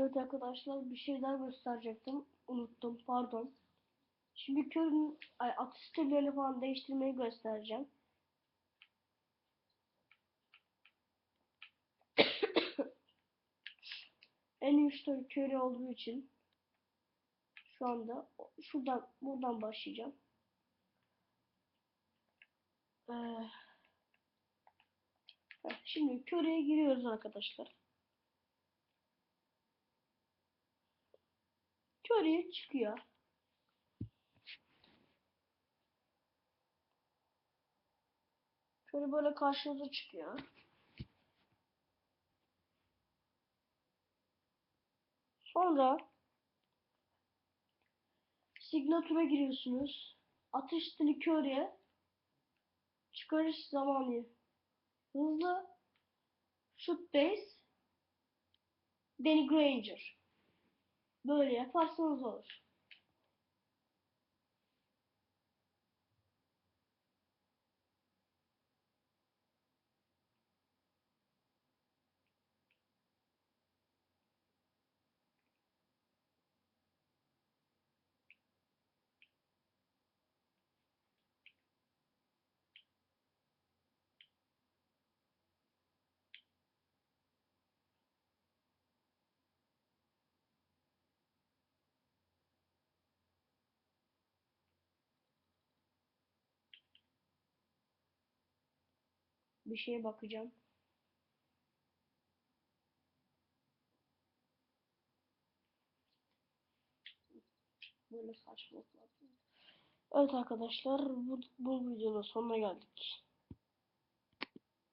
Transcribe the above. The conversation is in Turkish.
Evet arkadaşlar bir şey daha gösterecektim. Unuttum pardon. Şimdi körün ay, atış stillerini falan değiştirmeyi göstereceğim. en güçlü köri olduğu için şu anda şuradan buradan başlayacağım. Ee, şimdi köreye giriyoruz arkadaşlar. Köreye çıkıyor. Şöyle böyle karşınıza çıkıyor. Sonra Signature giriyorsunuz. Atış stili köreye çıkarış zamanı hızlı shoot base Danny Granger böyle yaparsanız olur. Bir şeye bakacağım. Böyle saçmalıklar. Evet arkadaşlar bu, bu videonun sonuna geldik.